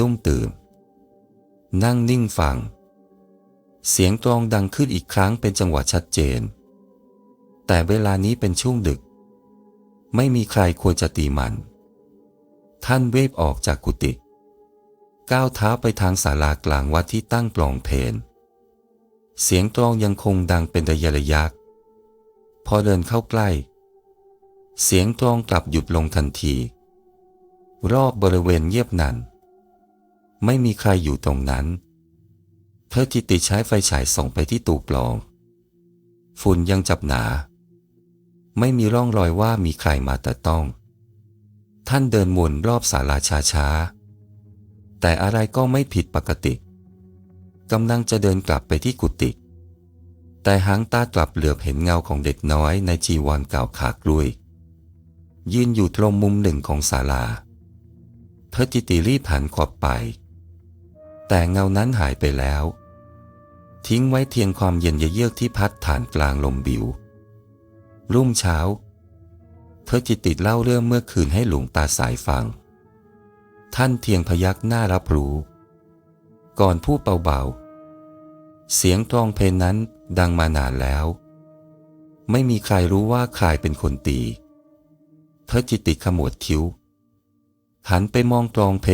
ดุ้งตื่น นั่งนิ่งฟัง เสียงกลองดังขึ้นอีกครั้งเป็นจังหวะชัดเจน แต่เวลานี้เป็นช่วงดึก ไม่มีใครควรจะตีมัน ท่านเวบออกจากกุฏิก้าวเท้าไปทางศาลากลางวัดที่ตั้งกลองเพนเสียงกลองยังคงดังเป็นระยะระยะพอเดินเข้าใกล้ เสียงกลองกลับหยุดลงทันที รอบบริเวณเงียบนัน ไม่มีใครอยู่ตรงนั้น เธอทิติใช้ไฟฉายส่องไปที่ตูปลอง ฝุ่นยังจับหนา ไม่มีร่องรอยว่ามีใครมาแต่ต้อง ท่านเดินวนรอบศาลาช้าๆแต่อะไรก็ไม่ผิดปกติกำลังจะเดินกลับไปที่กุฏิแต่หางตากลับเหลือบเห็นเงาของเด็กน้อยในจีวรเก่าขากลุย ยืนอยู่ตรงมุมหนึ่งของศาลาเธอติติรีบหันขวับไป แต่เงานั้นหายไปแล้ว ทิ้งไว้เทียงความเย็นเยือกที่พัดผ่านกลางลมบิว รุ่งเช้า เธอจิตติดเล่าเรื่องเมื่อคืนให้หลวงตาสายฟัง ท่านเทียงพยักหน้ารับรู้ ก่อนพูดเบาๆ เสียงกลองเพลงนั้นดังมานานแล้ว ไม่มีใครรู้ว่าใครเป็นคนตี เธอจิตติขมวดคิ้ว หันไปมองกลองเพลง